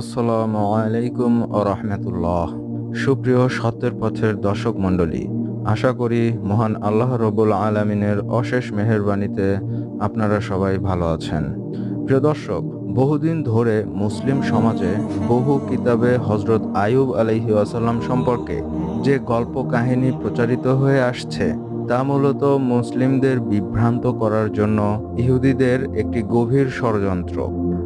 আসসালামু আলাইকুম রহমতুল্লাহ। সুপ্রিয় সত্যের পথের দর্শক মণ্ডলী, আশা করি মহান আল্লাহ রবুল আলমিনের অশেষ মেহেরবানিতে আপনারা সবাই ভালো আছেন। প্রিয় দর্শক, বহুদিন ধরে মুসলিম সমাজে বহু কিতাবে হজরত আয়ুব আলহি আসাল্লাম সম্পর্কে যে গল্প কাহিনী প্রচারিত হয়ে আসছে, তা মূলত মুসলিমদের বিভ্রান্ত করার জন্য ইহুদিদের একটি গভীর ষড়যন্ত্র।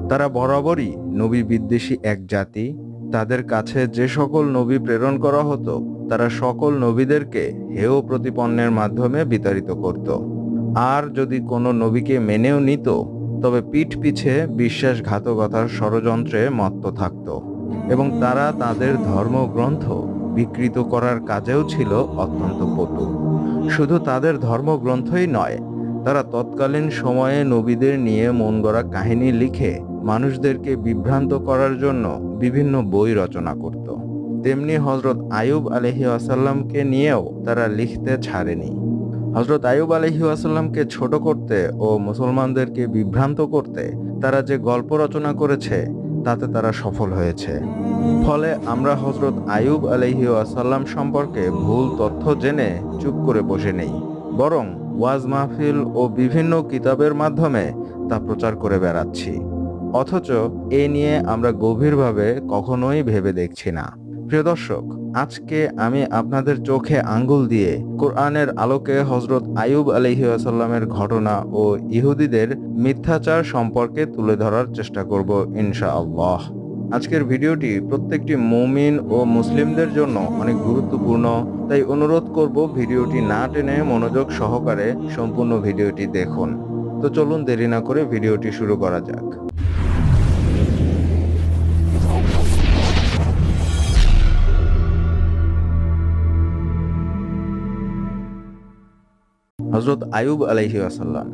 তারা বরাবরই নবী বিদ্বেষী এক জাতি। তাদের কাছে যে সকল নবী প্রেরণ করা হতো, তারা সকল নবীদেরকে হেয় প্রতিপন্নের মাধ্যমে বিতাড়িত করত। আর যদি কোনো নবীকে মেনেও নিত, তবে পিঠ পিছে বিশ্বাসঘাতকতার ষড়যন্ত্রে মত্ত থাকত। এবং তারা তাদের ধর্মগ্রন্থ বিকৃত করার কাজেও ছিল অত্যন্ত পটু শুধু তাদের ধর্মগ্রন্থই নয়, তারা তৎকালীন সময়ে নবীদের নিয়ে মন কাহিনী লিখে মানুষদেরকে বিভ্রান্ত করার জন্য বিভিন্ন বই রচনা করত। তেমনি হজরত আয়ুব আলহি আসাল্লামকে নিয়েও তারা লিখতে ছাড়েনি। হজরত আয়ুব আলহি আসাল্লামকে ছোট করতে ও মুসলমানদেরকে বিভ্রান্ত করতে তারা যে গল্প রচনা করেছে, তাতে তারা সফল হয়েছে। ফলে আমরা হজরত আয়ুব আলহি আসাল্লাম সম্পর্কে ভুল তথ্য জেনে চুপ করে বসে নেই, বরং ওয়াজ মাহফিল ও বিভিন্ন কিতাবের মাধ্যমে তা প্রচার করে বেড়াচ্ছি। অথচ এ নিয়ে আমরা গভীরভাবে কখনোই ভেবে দেখছি না। প্রিয় দর্শক, আজকে আমি আপনাদের চোখে আঙ্গুল দিয়ে কোরআনের আলোকে হজরত আয়ুব আলহি আসাল্লামের ঘটনা ও ইহুদিদের মিথ্যাচার সম্পর্কে তুলে ধরার চেষ্টা করব ইনশাআল্লাহ। আজকের ভিডিওটি প্রত্যেকটি মৌমিন ও মুসলিমদের জন্য অনেক গুরুত্বপূর্ণ, তাই অনুরোধ করব ভিডিওটি না টেনে মনোযোগ সহকারে সম্পূর্ণ ভিডিওটি দেখুন। তো চলুন দেরি না করে ভিডিওটি শুরু করা যাক। হজরত আয়ুব আলাইহি আসাল্লাম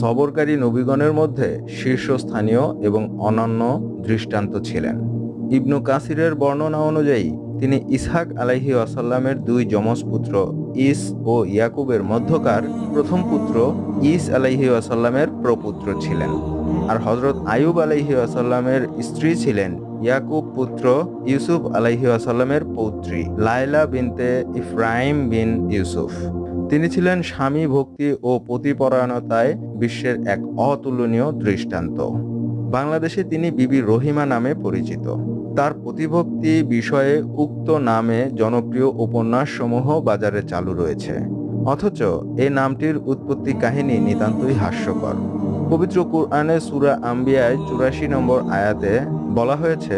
সবরকারী নবীগণের মধ্যে শীর্ষস্থানীয় এবং অনন্য দৃষ্টান্ত ছিলেন। ইবনু কাসিরের বর্ণনা অনুযায়ী তিনি ইসহাক আলাইহি আসাল্লামের দুই যমজ পুত্র, ইস ও ইয়াকুবের মধ্যকার প্রথম পুত্র ইস আলাইহি আসাল্লামের প্রপুত্র ছিলেন। আর হজরত আয়ুব আলাইহি আসাল্লামের স্ত্রী ছিলেন ইয়াকুব পুত্র ইউসুফ আলাইহি আসাল্লামের পৌত্রী, লায়লা বিনতে ইফরাইম বিন ইউসুফ। তিনি ছিলেন স্বামী ভক্তি ও পতিপরায়ণতায় বিশ্বের এক অতুলনীয় দৃষ্টান্ত। বাংলাদেশে তিনি বিবি রহিমা নামে পরিচিত। তার প্রতিভক্তি বিষয়ে উক্ত নামে জনপ্রিয় উপন্যাস সমূহ বাজারে চালু রয়েছে। অথচ এই নামটির উৎপত্তি কাহিনী নিতান্তই হাস্যকর। পবিত্র কুরআনে সুরা আম্বিয়ায় চুরাশি নম্বর আয়াতে বলা হয়েছে,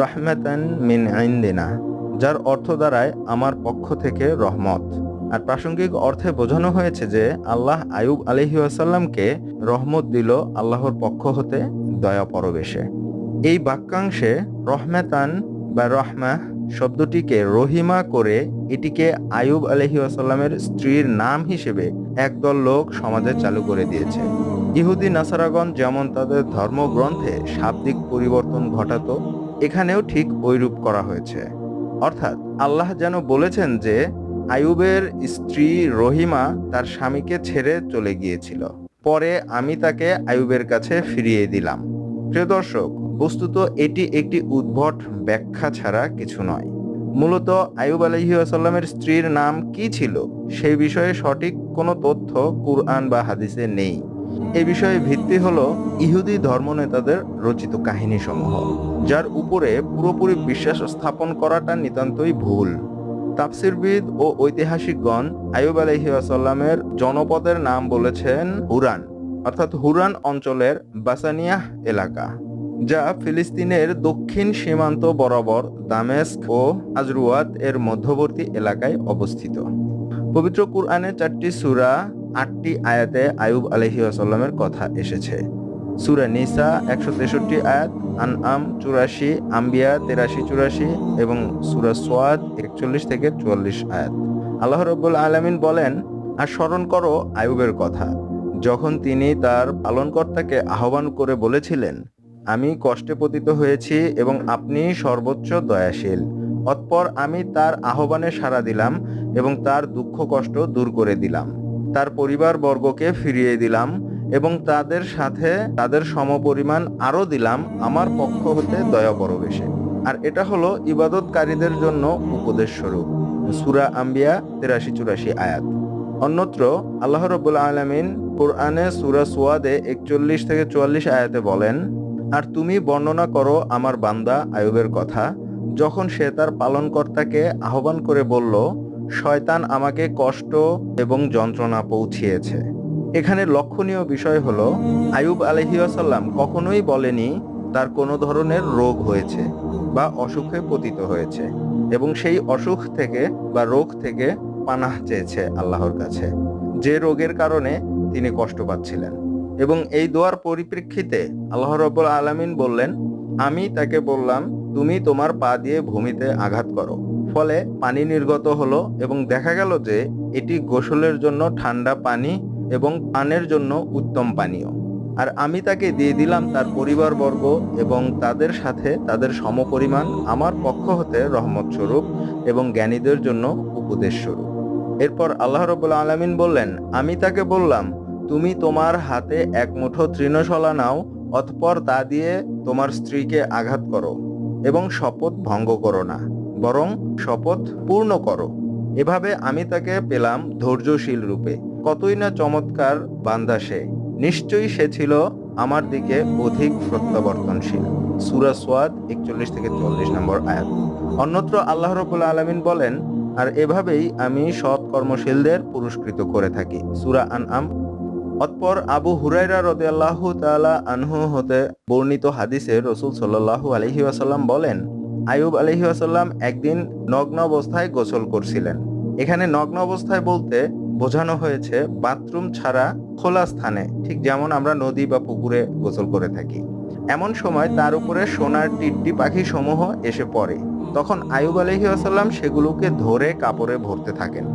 রহমাতান মিন আইন্দিনা যার অর্থ দ্বারায় আমার পক্ষ থেকে রহমত। আর প্রাসঙ্গিক অর্থে বোঝানো হয়েছে যে, আল্লাহ আয়ুব আলহি আসাল্লামকে রহমত দিল আল্লাহর পক্ষ হতে দয়া পরবেশে। এই বাক্যাংশে রহমেতান বা রহমা শব্দটিকে রহিমা করে এটিকে আয়ুব আলহি আসাল্লামের স্ত্রীর নাম হিসেবে একদল লোক সমাজে চালু করে দিয়েছে। ইহুদি নাসারাগণ যেমন তাদের ধর্মগ্রন্থে শাব্দিক পরিবর্তন ঘটাত, এখানেও ঠিক ঐরূপ করা হয়েছে। অর্থাৎ আল্লাহ যেন বলেছেন যে আয়ুবের স্ত্রী রহিমা তার স্বামীকে ছেড়ে চলে গিয়েছিল। পরে আমি তাকে আয়ুবের কাছে ফিরিয়ে দিলাম। প্রিয় দর্শক বস্তুত এটি একটি উদ্ভট ব্যাখ্যা ছাড়া কিছু নয়। মূলত আয়ুব আলহি আসাল্লামের স্ত্রীর নাম কি ছিল সেই বিষয়ে সঠিক কোনো তথ্য কুরআন বা হাদিসে নেই। এ বিষয়ে ভিত্তি হল ইহুদি ধর্মনেতাদের রচিত কাহিনীসমূহ, যার উপরে পুরোপুরি বিশ্বাস স্থাপন করাটা নিতান্তই ভুল। তাফসিরবিদ ও ঐতিহাসিকগণ আয়ুব আলহি আসাল্লামের জনপদের নাম বলেছেন হুরান, অর্থাৎ হুরান অঞ্চলের বাসানিয়াহ এলাকা। যা ফিলিস্তিনের দক্ষিণ সীমান্ত বরাবর দামেস্ক ও আজরুয়াত এর মধ্যবর্তী এলাকায় অবস্থিত। পবিত্র কুরআনে চারটি সুরা, আটটি আয়াতে আয়ুব আলহি আসাল্লামের কথা এসেছে। সুরা নিসা একশো তেষট্টি আয়াত আন আম চুরাশি, আম্বিয়া তেরাশি চুরাশি এবং সুরা সোয়াদ একচল্লিশ থেকে চুয়াল্লিশ আয়াত। আল্লাহ রব্বুল আলমিন বলেন, আর স্মরণ করো আয়ুবের কথা। যখন তিনি তার পালনকর্তাকে আহ্বান করে বলেছিলেন আমি কষ্টে পতিত হয়েছি এবং আপনি সর্বোচ্চ দয়াশীল। অতপর আমি তার আহ্বানে সাড়া দিলাম এবং তার দুঃখ কষ্ট দূর করে দিলাম। তার পরিবার বর্গকে ফিরিয়ে দিলাম এবং তাদের সাথে তাদের সমপরিমাণ আরও দিলাম আমার পক্ষ হতে দয়া পরবেশে। আর এটা হলো ইবাদতকারীদের জন্য উপদেশ স্বরূপ। সুরা আম্বিয়া তেরাশি চুরাশি আয়াত। অন্যত্র আল্লাহ রবুল আলমিন কোরআনে সুরা সোয়াদে একচল্লিশ থেকে চুয়াল্লিশ আয়াতে বলেন আর তুমি বর্ণনা করো আমার বান্দা আয়ুবের কথা। যখন সে তার পালনকর্তাকে আহ্বান করে বলল, শয়তান আমাকে কষ্ট এবং যন্ত্রণা পৌঁছিয়েছে। এখানে লক্ষণীয় বিষয় হলো, আয়ুব আলহিউসাল্লাম কখনোই বলেনি তার কোনো ধরনের রোগ হয়েছে বা অসুখে পতিত হয়েছে এবং সেই অসুখ থেকে বা রোগ থেকে পানাহ চেয়েছে আল্লাহর কাছে। যে রোগের কারণে তিনি কষ্ট পাচ্ছিলেন। এবং এই দোয়ার পরিপ্রেক্ষিতে আল্লাহ রব্বুল আলমিন বললেন, আমি তাকে বললাম, তুমি তোমার পা দিয়ে ভূমিতে আঘাত করো। ফলে পানি নির্গত হলো এবং দেখা গেল যে এটি গোসলের জন্য ঠান্ডা পানি এবং পানের জন্য উত্তম পানীয়। আর আমি তাকে দিয়ে দিলাম তার পরিবারবর্গ এবং তাদের সাথে তাদের সমপরিমাণ, আমার পক্ষ হতে রহমত স্বরূপ এবং জ্ঞানীদের জন্য উপদেশ স্বরূপ। এরপর আল্লাহ রবুল্লা আলমিন বললেন, আমি তাকে বললাম তুমি তোমার হাতে এক মুঠো তৃণশলা নাও, অতপর তা দিয়ে তোমার স্ত্রীকে আঘাত করো এবং শপথ ভঙ্গ করো না, বরং শপথ পূর্ণ করো। এভাবে আমি তাকে পেলাম ধৈর্যশীল রূপে। কতই না চমৎকার বান্দা সে। নিশ্চয়ই সে ছিল আমার দিকে অধিক প্রত্যাবর্তনশীল। সুরা সোয়াদ একচল্লিশ থেকে চল্লিশ নম্বর আয়াত। অন্যত্র আল্লাহ রবুল্লা আলমিন বলেন, আর এভাবেই আমি সৎ কর্মশীলদের পুরস্কৃত করে থাকি। সুরা আন আম অতপর আবু হুরাইরা রদে আল্লাহ তালা আনহু হতে বর্ণিত হাদিসে রসুল সাল্লাহু আলহি আসাল্লাম বলেন আয়ুব আলহি আসাল্লাম একদিন নগ্ন অবস্থায় গোসল করছিলেন। এখানে নগ্ন অবস্থায় বলতে বোঝানো হয়েছে বাথরুম ছাড়া খোলা স্থানে, ঠিক যেমন আমরা নদী বা পুকুরে গোসল করে থাকি। এমন সময় তার উপরে সোনার টিড্ডি পাখি সমূহ এসে পড়ে। তখন আয়ুব আলহি আসাল্লাম সেগুলোকে ধরে কাপড়ে ভরতে থাকেন।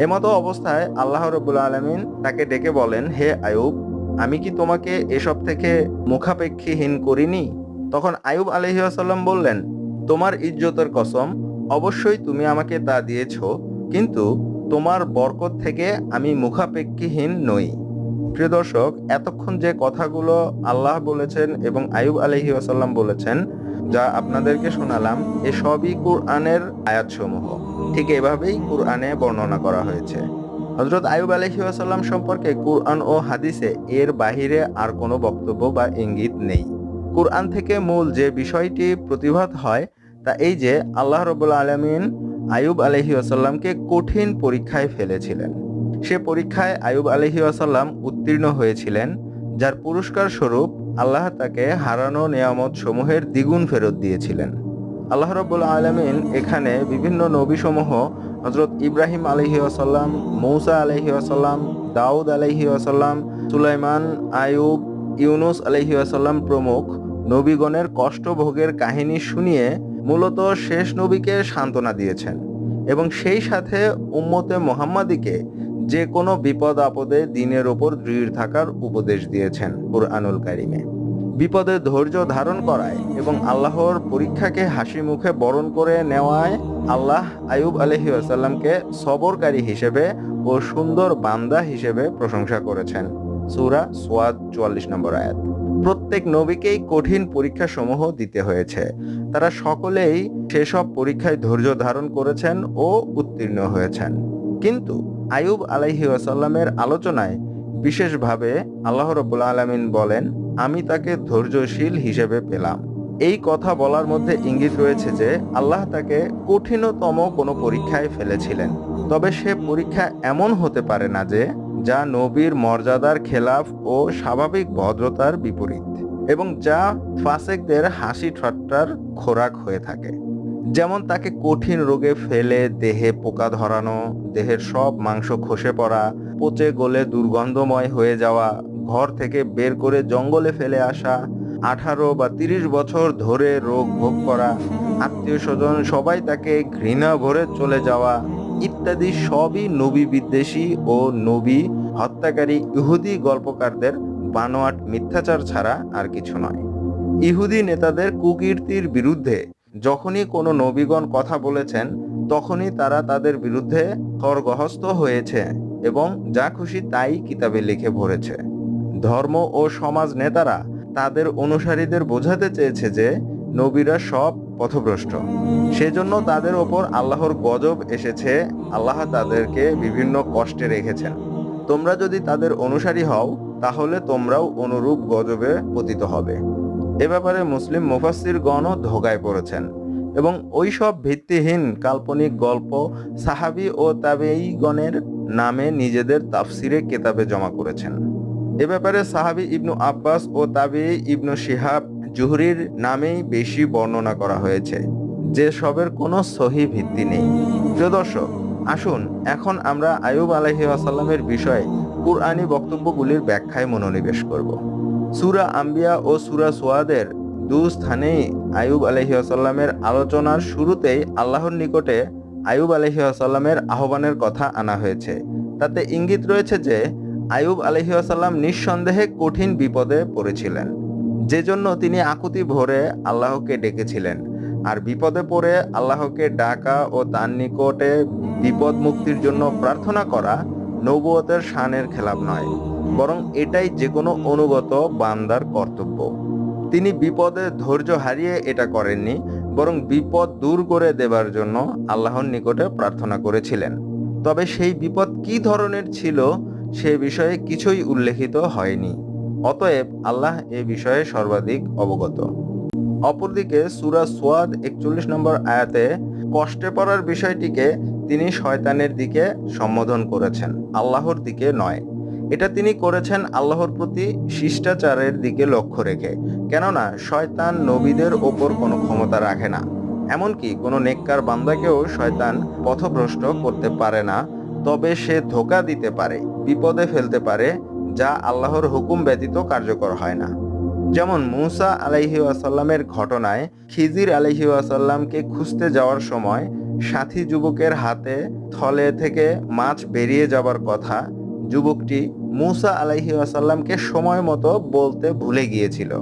এমতো অবস্থায় আল্লাহ রবুল আলমিন তাকে ডেকে বলেন, হে আয়ুব, আমি কি তোমাকে এসব থেকে মুখাপেক্ষীহীন করিনি? তখন আয়ুব আলহি আসাল্লাম বললেন, তোমার ইজ্জতের কসম, অবশ্যই তুমি আমাকে তা দিয়েছ, কিন্তু তোমার বরকত থেকে আমি মুখাপেক্ষীহীন নই। প্রিয় দর্শক, এতক্ষণ যে কথাগুলো আল্লাহ বলেছেন এবং আয়ুব আলহি আসাল্লাম বলেছেন যা আপনাদেরকে শোনালাম এসবই কোরআনের আয়াতসমূহ। ঠিক এভাবেই কোরআনে বর্ণনা করা হয়েছে। হজরত আয়ুব আলহি আসাল্লাম সম্পর্কে কোরআন ও হাদিসে এর বাহিরে আর কোনো বক্তব্য বা ইঙ্গিত নেই। কোরআন থেকে মূল যে বিষয়টি প্রতিভাত হয়, তা এই যে আল্লাহ রবুল্লা আলমিন আয়ুব আলহি আসাল্লামকে কঠিন পরীক্ষায় ফেলেছিলেন। সে পরীক্ষায় আয়ুব আলহি আসাল্লাম উত্তীর্ণ হয়েছিলেন, যার পুরস্কার স্বরূপ আল্লাহ তাকে হারানো নিয়ামত সমূহের দ্বিগুণ ফেরত দিয়েছিলেন। আল্লাহ রব্বুল আলমিন এখানে বিভিন্ন নবীসমূহ হজরত ইব্রাহিম আলহি আসাল্লাম মৌসা আলহি আসাল্লাম দাউদ আলহি আসাল্লাম সুলাইমান আয়ুব ইউনুস আলহি আসাল্লাম প্রমুখ নবীগণের কষ্টভোগের কাহিনী শুনিয়ে মূলত শেষ নবীকে সান্ত্বনা দিয়েছেন এবং সেই সাথে উম্মতে মোহাম্মদীকে যে কোনো বিপদ আপদে দিনের ওপর দৃঢ় থাকার উপদেশ দিয়েছেন কুরআনুল কারিমে। বিপদে ধৈর্য ধারণ করায় এবং আল্লাহর পরীক্ষাকে হাসি মুখে বরণ করে নেওয়ায় আল্লাহ আয়ুব আলহি আসাল্লামকে সবরকারী হিসেবে ও সুন্দর বান্দা হিসেবে প্রশংসা করেছেন। সুরা সোয়াদ চুয়াল্লিশ নম্বর আয়াত। প্রত্যেক নবীকেই কঠিন পরীক্ষা সমূহ দিতে হয়েছে। তারা সকলেই সেসব পরীক্ষায় ধৈর্য ধারণ করেছেন ও উত্তীর্ণ হয়েছেন। কিন্তু আয়ুব আলাইহি আসাল্লামের আলোচনায় বিশেষভাবে আল্লাহ রবুল্লা আলমিন বলেন, আমি তাকে ধৈর্যশীল হিসেবে পেলাম। এই কথা বলার মধ্যে ইঙ্গিত রয়েছে যে, আল্লাহ তাকে কঠিনতম কোনো পরীক্ষায় ফেলেছিলেন। তবে সে পরীক্ষা এমন হতে পারে না যে, যা নবীর মর্যাদার খেলাফ ও স্বাভাবিক ভদ্রতার বিপরীত এবং যা ফাসেকদের হাসি ঠাট্টার খোরাক হয়ে থাকে। যেমন তাকে কঠিন রোগে ফেলে, দেহে পোকা ধরানো, দেহের সব মাংস খসে পড়া, পচে গলে দুর্গন্ধময় হয়ে যাওয়া, ঘর থেকে বের করে জঙ্গলে ফেলে আসা, আঠারো বা তিরিশ বছর ধরে রোগ ভোগ করা, আত্মীয় স্বজন সবাই তাকে ঘৃণা ভরে চলে যাওয়া ইত্যাদি সবই নবী বিদ্বেষী ও নবী হত্যাকারী ইহুদি গল্পকারদের বানোয়াট মিথ্যাচার ছাড়া আর কিছু নয়। ইহুদি নেতাদের কুকীর্তির বিরুদ্ধে যখনই কোনো নবীগণ কথা বলেছেন, তখনই তারা তাদের বিরুদ্ধে খড়গহস্ত হয়েছে এবং যা খুশি তাই কিতাবে লিখে ভরেছে। ধর্ম ও সমাজ নেতারা তাদের অনুসারীদের বোঝাতে চেয়েছে যে, নবীরা সব পথভ্রষ্ট। সেজন্য তাদের ওপর আল্লাহর গজব এসেছে, আল্লাহ তাদেরকে বিভিন্ন কষ্টে রেখেছেন। তোমরা যদি তাদের অনুসারী হও, তাহলে তোমরাও অনুরূপ গজবে পতিত হবে। এ ব্যাপারে মুসলিম মুফাসসিরগণও ধোকায় পড়েছেন এবং ওই সব ভিত্তিহীন কাল্পনিক গল্প সাহাবি ও তাবেঈগণের নামে নিজেদের তাফসিরে কেতাবে জমা করেছেন। এ ব্যাপারে সাহাবি ইবনু আব্বাস ও তাবে ইবনু শিহাব জুহরির নামেই বেশি বর্ণনা করা হয়েছে। যে সবের কোনো সহি ভিত্তি নেই। প্রিয় আসুন এখন আমরা আয়ুব আলহি আসাল্লামের বিষয়ে কুরআনী বক্তব্যগুলির ব্যাখ্যায় মনোনিবেশ করব। সুরা আম্বিয়া ও সুরা সোয়াদের দু স্থানেই আয়ুব আলহি আসাল্লামের আলোচনার শুরুতেই আল্লাহর নিকটে আয়ুব আলহি আসাল্লামের আহ্বানের কথা আনা হয়েছে। তাতে ইঙ্গিত রয়েছে যে আয়ুব আলহি আসাল্লাম নিঃসন্দেহে কঠিন বিপদে পড়েছিলেন। যে জন্য তিনি আকুতি ভরে আল্লাহকে ডেকেছিলেন। আর বিপদে পড়ে আল্লাহকে ডাকা ও তার নিকটে বিপদ মুক্তির জন্য প্রার্থনা করা নবুয়তের শানের খেলাপ নয়। বরং এটাই যে কোনো অনুগত বান্দার কর্তব্য। তিনি বিপদে ধৈর্য হারিয়ে এটা করেননি, বরং বিপদ দূর করে দেবার জন্য আল্লাহর নিকটে প্রার্থনা করেছিলেন। তবে সেই বিপদ কি ধরনের ছিল সে বিষয়ে কিছুই উল্লেখিত হয়নি। অতএব আল্লাহ এ বিষয়ে সর্বাধিক অবগত। অপরদিকে সুরা সোয়াদ একচল্লিশ নম্বর আয়াতে কষ্টে পড়ার বিষয়টিকে তিনি শয়তানের দিকে সম্বোধন করেছেন, আল্লাহর দিকে নয়। এটা তিনি করেছেন আল্লাহর প্রতি শিষ্টাচারের দিকে লক্ষ্য রেখে। কেননা, শয়তান নবীদের ওপর কোনো ক্ষমতা রাখে না। এমনকি কোনো নেককার বান্দাকেও শয়তান পথভ্রষ্ট করতে পারে না, তবে সে ধোকা দিতে পারে, বিপদে ফেলতে পারে, যা আল্লাহর হুকুম ব্যতীত কার্যকর হয় না। যেমন মুসা আলাইহি আসাল্লামের ঘটনায় খিজির আলাইহি আসাল্লামকে খুঁজতে যাওয়ার সময় সাথী যুবকের হাতে থলে থেকে মাছ বেরিয়ে যাবার কথা যুবকটি মুসা আলাইহি আসাল্লামকে সময় মতো বলতে ভুলে গিয়েছিল।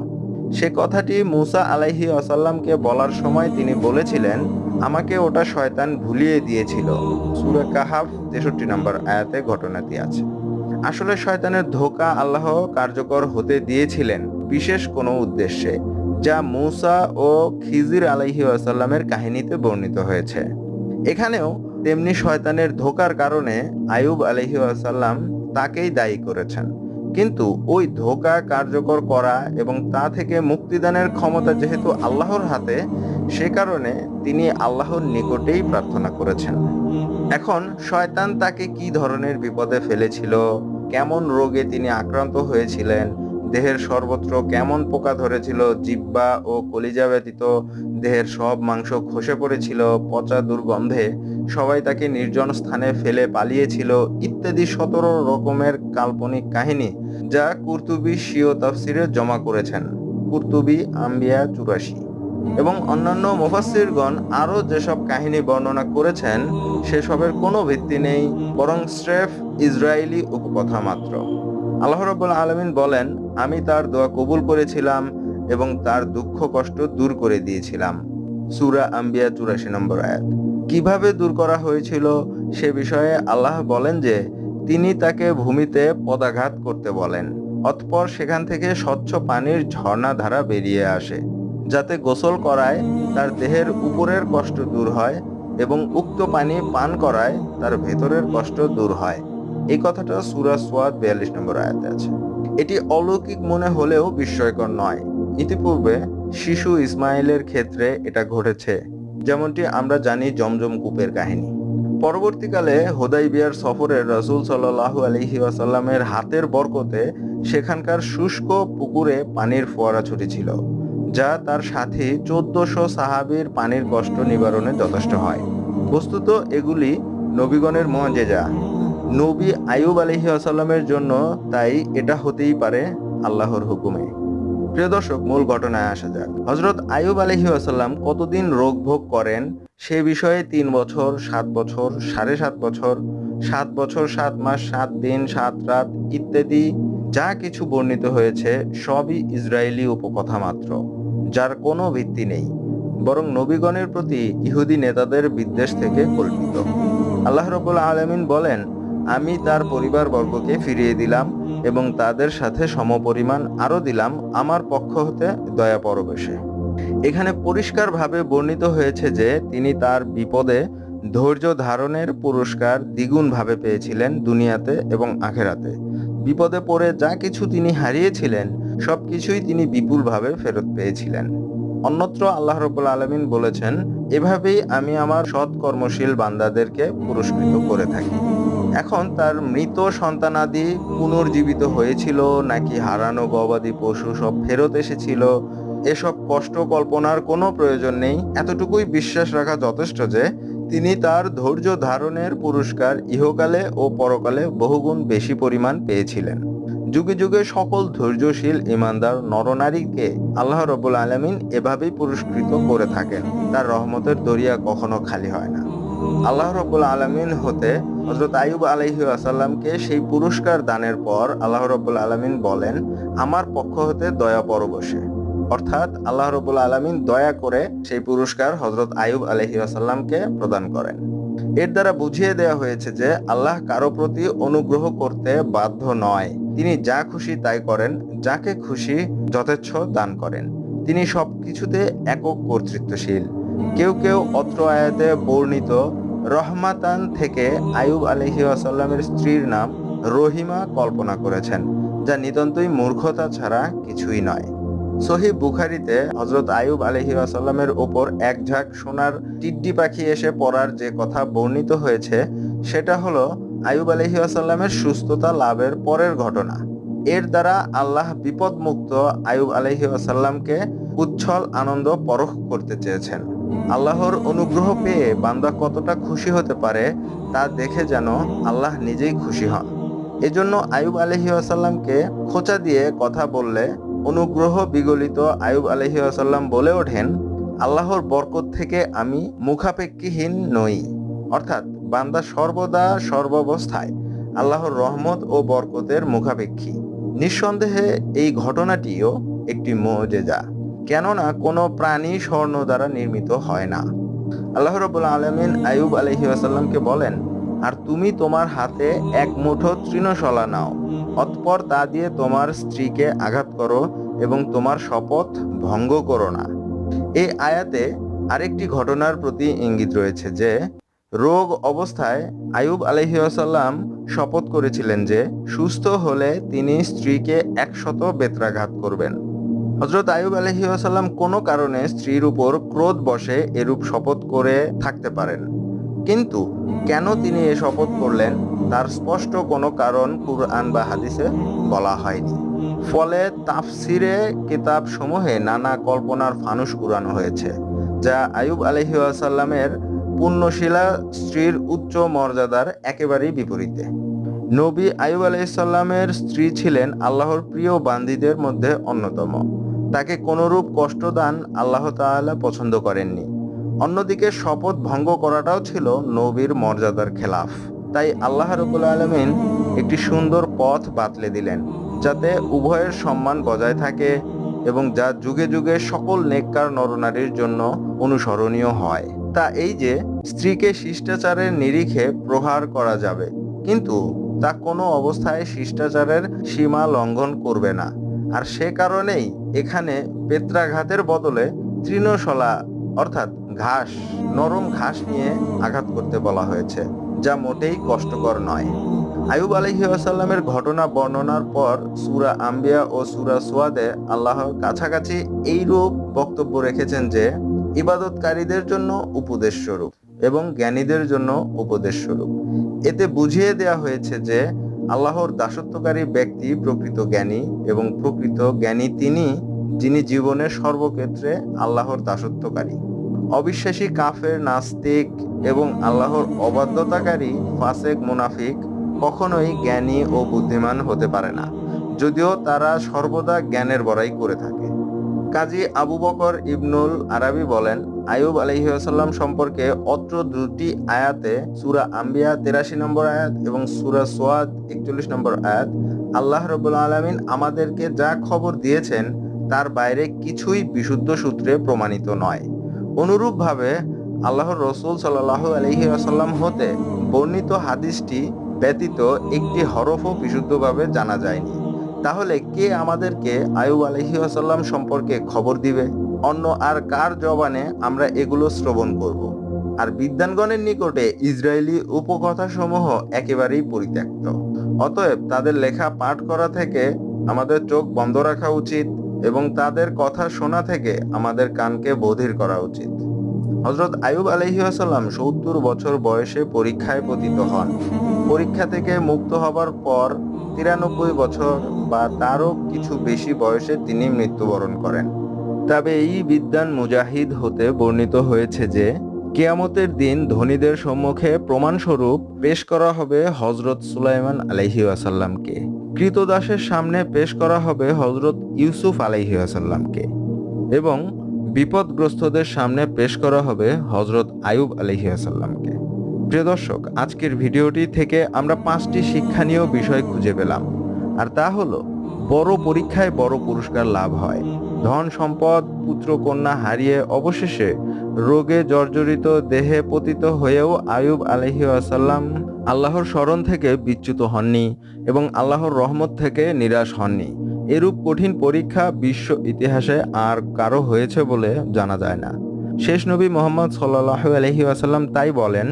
সে কথাটি মুসা আলাইহি আসাল্লামকে বলার সময় তিনি বলেছিলেন, আমাকে ওটা শয়তান ভুলিয়ে দিয়েছিল। সুরে কাহাফ তেষট্টি নম্বর আয়াতে ঘটনাটি আছে। আসলে শয়তানের ধোকা আল্লাহ কার্যকর হতে দিয়েছিলেন বিশেষ কোনো উদ্দেশ্যে, যা মুসা ও খিজির আলাইহি আসাল্লামের কাহিনীতে বর্ণিত হয়েছে। এখানেও তেমনি শয়তানের ধোকার কারণে আয়ুব আলহি আসাল্লাম তাকেই দায়ী করেছেন। কিন্তু ওই ধোকা কার্যকর করা এবং তা থেকে মুক্তিদানের ক্ষমতা যেহেতু আল্লাহর হাতে, সে কারণে তিনি আল্লাহর নিকটেই প্রার্থনা করেছেন। এখন শয়তান তাকে কি ধরনের বিপদে ফেলেছিল, কেমন রোগে তিনি আক্রান্ত হয়েছিলেন দেহের সর্বত্র কেমন পোকা ধরেছিল জিব্বা ও কলিজা ব্যতীত দেহের সব মাংস খসে পড়েছিল, পচা দুর্গন্ধে সবাই তাকে নির্জন স্থানে ফেলে পালিয়েছিল ইত্যাদি সতেরো রকমের কাল্পনিক কাহিনী যা কুর্তুবি শিও তাফসিরে জমা করেছেন। কুর্তুবি, আম্বিয়া, চুরাশি। এবং অন্যান্য মুফাসসিরগণ আরও যেসব কাহিনী বর্ণনা করেছেন, সেসবের কোনো ভিত্তি নেই, বরং স্রেফ ইসরায়েলি উপকথা মাত্র। আল্লাহ রব্বুল আলমিন বলেন, আমি তার দোয়া কবুল করেছিলাম এবং তার দুঃখ কষ্ট দূর করে দিয়েছিলাম। সুরা আম্বিয়া চুরাশি নম্বর আয়াত। কীভাবে দূর করা হয়েছিল সে বিষয়ে আল্লাহ বলেন যে, তিনি তাকে ভূমিতে পদাঘাত করতে বলেন। অতপর সেখান থেকে স্বচ্ছ পানির ঝর্ণা ধারা বেরিয়ে আসে, যাতে গোসল করায় তার দেহের উপরের কষ্ট দূর হয় এবং উক্ত পানি পান করায় তার ভেতরের কষ্ট দূর হয়। এই কথাটা সুরা সোয়াদ বিয়াল্লিশ নম্বর আয়াতে আছে। এটি অলৌকিক মনে হলেও বিস্ময়কর নয়। ইতিপূর্বে শিশু ইসমাইলের ক্ষেত্রে এটা ঘটেছে। যেমনটি আমরা জানি জমজম কূপের কাহিনী। পরবর্তীকালে হোদাই বিয়ার সফরে রসুল সাল্লাহ আলহি আসাল্লামের হাতের বরকতে সেখানকার শুষ্ক পুকুরে পানির ফোয়ারা ছুটেছিল, যা তার সাথে চোদ্দশো সাহাবির পানির কষ্ট নিবারণে যথেষ্ট হয়। বস্তুত এগুলি নবীগণের মজেজা নবী আয়ুব আলহি আসাল্লামের জন্য তাই এটা হতেই পারে আল্লাহর হুকুমে। প্রিয় দর্শক, মূল ঘটনায় আসা যাক। হজরত আয়ুব আলহি আসাল্লাম কতদিন রোগ ভোগ করেন? সে বিষয়ে তিন বছর, সাত বছর, সাড়ে সাত বছর সাত বছর, সাত মাস, সাত দিন, সাত রাত ইত্যাদি যা কিছু বর্ণিত হয়েছে সবই ইসরায়েলি উপকথা মাত্র, যার কোনো ভিত্তি নেই, বরং নবীগণের প্রতি ইহুদি নেতাদের বিদ্বেষ থেকে কল্পিত। আল্লাহ রবুল আলমিন বলেন আমি তার পরিবারবর্গকে ফিরিয়ে দিলাম এবং তাদের সাথে সমপরিমাণ আরও দিলাম আমার পক্ষ হতে দয়া পরবেশে। এখানে পরিষ্কারভাবে বর্ণিত হয়েছে যে তিনি তার বিপদে ধৈর্য ধারণের পুরস্কার দ্বিগুণভাবে পেয়েছিলেন দুনিয়াতে এবং আখেরাতে। বিপদে পড়ে যা কিছু তিনি হারিয়েছিলেন সব কিছুই তিনি বিপুলভাবে ফেরত পেয়েছিলেন। অন্যত্র আল্লাহ রবুল আলমিন বলেছেন, এভাবেই আমি আমার সৎ কর্মশীল বান্দাদেরকে পুরস্কৃত করে থাকি। এখন তার মৃত সন্তানাদি পুনর্জীবিত হয়েছিল, নাকি হারানো গবাদি পশু সব ফেরত এসেছিল, এসব কষ্ট কল্পনার কোনো প্রয়োজন নেই। এতটুকুই বিশ্বাস রাখা যথেষ্ট যে, তিনি তার ধৈর্য ধারণের পুরস্কার ইহকালে ও পরকালে বহুগুণ বেশি পরিমাণ পেয়েছিলেন। যুগে যুগে সকল ধৈর্যশীল ইমানদার নরনারীকে আল্লাহ রবুল আলমিন এভাবেই পুরস্কৃত করে থাকেন। তার রহমতের দরিয়া কখনো খালি হয় না। আল্লাহ রবুল আলমিন হতে হজরত আয়ুব আলহি আসাল্লামকে সেই পুরস্কার দানের পর আল্লাহ রবুল আলমিন বলেন, আমার পক্ষ হতে দয়া পরবশে। অর্থাৎ আল্লাহ রবুল আলমিন দয়া করে সেই পুরস্কার হজরত আয়ুব আলহি আসাল্লামকে প্রদান করেন। এর দ্বারা বুঝিয়ে দেওয়া হয়েছে যে, আল্লাহ কারও প্রতি অনুগ্রহ করতে বাধ্য নয়। তিনি যা খুশি তাই করেন, যাকে খুশি যথেচ্ছ দান করেন। তিনি সব কিছুতে একক কর্তৃত্বশীল। কেউ কেউ অত্র আয়াতে বর্ণিত রহমাতান থেকে আয়ুব আলহি আসাল্লামের স্ত্রীর নাম রহিমা কল্পনা করেছেন, যা নিতান্তই মূর্খতা ছাড়া কিছুই নয়। সহি বুখারিতে হজরত আয়ুব আলহি আসাল্লামের ওপর এক ঝাঁক সোনার টিড্ডি পাখি এসে পড়ার যে কথা বর্ণিত হয়েছে, সেটা হলো আয়ুব আলহি আসাল্লামের সুস্থতা লাভের পরের ঘটনা। এর দ্বারা আল্লাহ বিপদমুক্ত আয়ুব আলহি আসাল্লামকে উচ্ছল আনন্দ পরখ করতে চেয়েছেন। আল্লাহর অনুগ্রহ পেয়ে বান্দা কতটা খুশি হতে পারে তা দেখে যেন আল্লাহ নিজেই খুশি হন। এজন্য আয়ুব আলহি আসাল্লামকে খোঁচা দিয়ে কথা বললে অনুগ্রহ বিগলিত আয়ুব আলহি আসাল্লাম বলে ওঠেন, আল্লাহর বরকত থেকে আমি মুখাপেক্ষিহীন নই। অর্থাৎ বান্দা সর্বদা সর্বাবস্থায় আল্লাহর রহমত ও বরকতের মুখাপেক্ষী। নিঃসন্দেহে এই ঘটনাটিও একটি মজেজা। কেননা কোনো প্রাণী স্বর্ণ দ্বারা নির্মিত হয় না। আল্লাহ রবুল আলমিন আয়ুব আলহি আসাল্লামকে বলেন, আর তুমি তোমার হাতে এক মুঠো তৃণশলা নাও, অতপর তা দিয়ে তোমার স্ত্রীকে আঘাত করো এবং তোমার শপথ ভঙ্গ করো না। এই আয়াতে আরেকটি ঘটনার প্রতি ইঙ্গিত রয়েছে যে, রোগ অবস্থায় আয়ুব আলহিউসাল্লাম শপথ করেছিলেন যে, সুস্থ হলে তিনি স্ত্রীকে একশত বেত্রাঘাত করবেন। হজরত আয়ুব আলহিউসাল্লাম কোনো কারণে স্ত্রীর উপর ক্রোধ বসে এরূপ শপথ করে থাকতে পারেন। কিন্তু কেন তিনি এ শপথ করলেন তার স্পষ্ট কোনো কারণ কুরআন বা হাদিসে বলা হয়নি। ফলে তাফসিরে কিতাব সমূহে নানা কল্পনার ফানুস উড়ানো হয়েছে, যা আয়ুব আলহি আসাল্লামের পুণ্যশীলা স্ত্রীর উচ্চ মর্যাদার একেবারেই বিপরীতে। নবী আয়ুব আলাইসাল্লামের স্ত্রী ছিলেন আল্লাহর প্রিয় বান্দিদের মধ্যে অন্যতম। তাকে কোনরূপ কষ্টদান আল্লাহ তাআলা পছন্দ করেননি। অন্যদিকে শপথ ভঙ্গ করাটাও ছিল নবীর মর্যাদার খেলাফ। তাই আল্লাহ রবুল আলমিন একটি সুন্দর পথ বাতলে দিলেন, যাতে উভয়ের সম্মান বজায় থাকে এবং যা যুগে যুগে সকল নেককার নরনারীর জন্য অনুসরণীয় হয়। তা এই যে, স্ত্রীকে শিষ্টাচারের নিরিখে প্রহার করা যাবে, কিন্তু তা কোনো অবস্থায় শিষ্টাচারের সীমা লঙ্ঘন করবে না। আর সে কারণেই এখানে পেত্রাঘাতের বদলে তৃণশলা, অর্থাৎ ঘাস, নরম ঘাস নিয়ে আঘাত করতে বলা হয়েছে, যা মোটেই কষ্টকর নয়। আয়ুব আলহি আসাল্লামের ঘটনা বর্ণনার পর সুরা আম্বিয়া ও সুরা সোয়াদে আল্লাহর কাছাকাছি এইরূপ বক্তব্য রেখেছেন যে, ইবাদতকারীদের জন্য উপদেশ স্বরূপ এবং জ্ঞানীদের জন্য উপদেশ স্বরূপ। এতে বুঝিয়ে দেয়া হয়েছে যে আল্লাহর দাসত্বকারী ব্যক্তি, প্রকৃত জ্ঞানী এবং প্রকৃত জ্ঞানী তিনি, যিনি জীবনের সর্বক্ষেত্রে আল্লাহর দাসত্বকারী। অবিশ্বাসী কাফের, নাস্তিক এবং আল্লাহর অবাধ্যতাকারী, ফাসেক, মুনাফিক কখনোই জ্ঞানী ও বুদ্ধিমান হতে পারে না, যদিও তারা সর্বদা জ্ঞানের বড়াই করে থাকে। কাজী আবু বকর ইবনুল আরাবি বলেন আয়ুব আলহিহাসাল্লাম সম্পর্কে অত্র দুটি আয়াতে সুরা আম্বিয়া তেরাশি নম্বর আয়াত এবং সুরা সোয়াদ একচল্লিশ নম্বর আয়াত, আল্লাহ রবুল আলমিন আমাদেরকে যা খবর দিয়েছেন তার বাইরে কিছুই বিশুদ্ধ সূত্রে প্রমাণিত নয়। অনুরূপভাবে আল্লাহর রসুল সাল্লাহ আলহি আসাল্লাম হতে বর্ণিত হাদিসটি ব্যতীত একটি হরফও বিশুদ্ধভাবে জানা যায়নি। তাহলে কে আমাদেরকে আয়ুব আলহি আসাল্লাম সম্পর্কে খবর দিবে? অন্য আর কার জবানে আমরা এগুলো শ্রবণ করব। আর বিদ্যানগণের নিকটে ইসরায়েলি উপকথাসমূহ একেবারেই পরিত্যক্ত। অতএব তাদের লেখা পাঠ করা থেকে আমাদের চোখ বন্ধ রাখা উচিত এবং তাদের কথা শোনা থেকে আমাদের কানকে বধির করা উচিত। হজরত আয়ুব আলহিহাসাল্লাম সত্তর বছর বয়সে পরীক্ষায় পতিত হন। পরীক্ষা থেকে মুক্ত হবার পর তিরানব্বই বছর বা তারও কিছু বেশি বয়সে তিনি মৃত্যুবরণ করেন। তবে এই বিদ্যান মুজাহিদ হতে বর্ণিত হয়েছে যে, কেয়ামতের দিন ধনীদের সম্মুখে প্রমাণস্বরূপ পেশ করা হবে হজরত সুলাইমান আলহি আসাল্লামকে কৃতদাসের সামনে পেশ করা হবে হজরত ইউসুফ আলহি আসাল্লামকে এবং বিপদগ্রস্তদের সামনে পেশ করা হবে হজরত আয়ুব আলহি আসাল্লামকে প্রিয় দর্শক, আজকের ভিডিওটি থেকে আমরা পাঁচটি শিক্ষণীয় বিষয় খুঁজে পেলাম। আর তা হলো, বড় পরীক্ষায় বড় পুরস্কার লাভ হয়। ধন সম্পদ, পুত্র কন্যা হারিয়ে অবশেষে রোগে জর্জরিত দেহে পতিত হয়েও আয়ুব আলহি আসাল্লাম আল্লাহর স্মরণ থেকে বিচ্যুত হননি এবং আল্লাহর রহমত থেকে নিরাশ হননি। এরূপ কঠিন পরীক্ষা বিশ্ব ইতিহাসে আর কারও হয়েছে বলে জানা যায় না। শেষ নবী মোহাম্মদ সাল্লাহ আলহি আসাল্লাম তাই বলেন,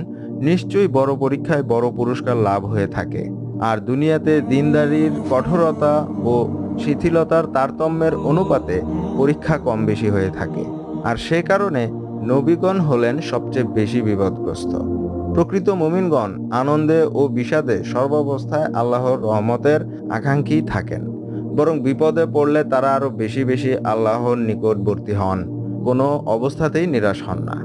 নিশ্চয়ই বড় পরীক্ষায় বড় পুরস্কার লাভ হয়ে থাকে। আর দুনিয়াতে দিনদারির কঠোরতা ও শিথিলতার তারতম্যের অনুপাতে পরীক্ষা কম বেশি হয়ে থাকে। আর সে কারণে নবীগণ হলেন সবচেয়ে বেশি বিপদগ্রস্ত। প্রকৃত মুমিনগণ আনন্দে ও বিষাদে সর্বাবস্থায় আল্লাহর রহমতের আকাঙ্ক্ষী থাকেন। বরং বিপদে পড়লে তারা আরও বেশি বেশি আল্লাহর নিকটবর্তী হন, কোনো অবস্থাতেই নিরাশ হন না।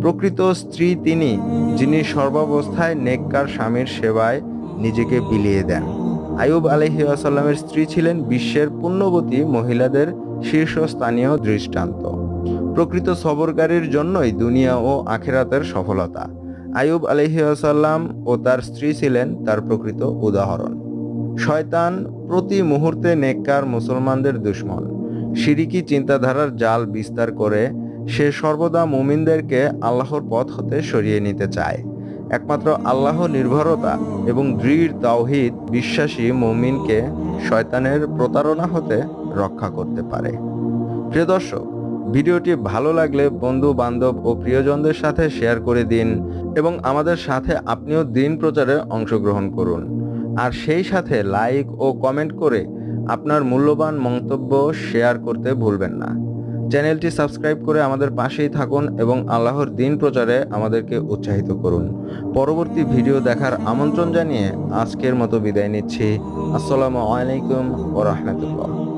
প্রকৃত স্ত্রী তিনি, যিনি সর্বাবস্থায় নেককার স্বামীর সেবায় নিজেকে বিলিয়ে দেন। আয়ুব আলহি আসাল্লামের স্ত্রী ছিলেন বিশ্বের পুণ্যবতী মহিলাদের শীর্ষস্থানীয় দৃষ্টান্ত। প্রকৃত সবরকারীর জন্যই দুনিয়া ও আখেরাতের সফলতা। আয়ুব আলহি আসাল্লাম ও তার স্ত্রী ছিলেন তার প্রকৃত উদাহরণ। শয়তান প্রতি মুহূর্তে নেককার মুসলমানদের দুশ্মন। সিরিকি চিন্তাধারার জাল বিস্তার করে সে সর্বদা মুমিনদেরকে আল্লাহর পথ হতে সরিয়ে নিতে চায়। একমাত্র আল্লাহ নির্ভরতা এবং দৃঢ় তাওহিদ বিশ্বাসী মমিনকে শয়তানের প্রতারণা হতে রক্ষা করতে পারে। প্রিয় দর্শক, ভিডিওটি ভালো লাগলে বন্ধু, বান্ধব ও প্রিয়জনদের সাথে শেয়ার করে দিন এবং আমাদের সাথে আপনিও দিন প্রচারে অংশগ্রহণ করুন। আর সেই সাথে লাইক ও কমেন্ট করে আপনার মূল্যবান মন্তব্য শেয়ার করতে ভুলবেন না। চ্যানেলটি সাবস্ক্রাইব করে আমাদের পাশেই থাকুন এবং আল্লাহর দিন প্রচারে আমাদেরকে উৎসাহিত করুন। পরবর্তী ভিডিও দেখার আমন্ত্রণ জানিয়ে আজকের মতো বিদায় নিচ্ছি। আসসালামু আলাইকুম ও রহমতুল্লাহ।